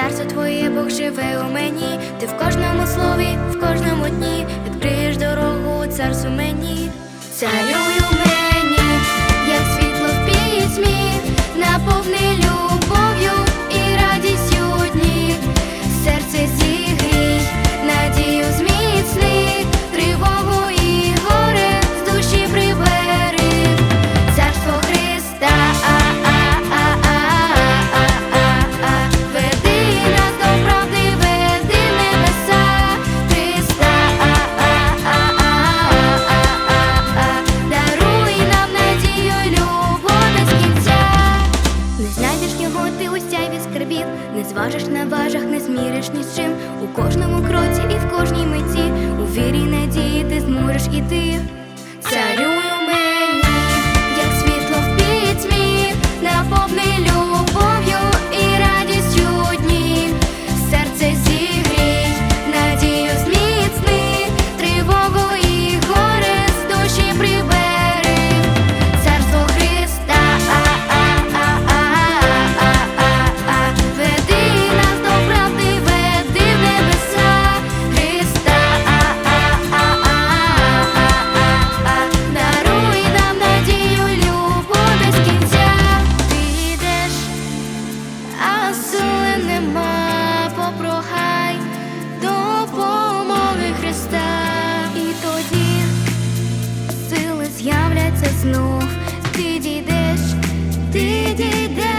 царство твоє Бог живе у мені. Ти в кожному слові, в кожному дні відкриєш дорогу царству мені. Царюю мені, не на важах, не зміриш ні з чим. У кожному кроці і в кожній миті у вірі надії ти зможеш іти. Нема, попрохай допомоги Христа, і тоді сили з'являться знов. Ти дійдеш, ти дійдеш.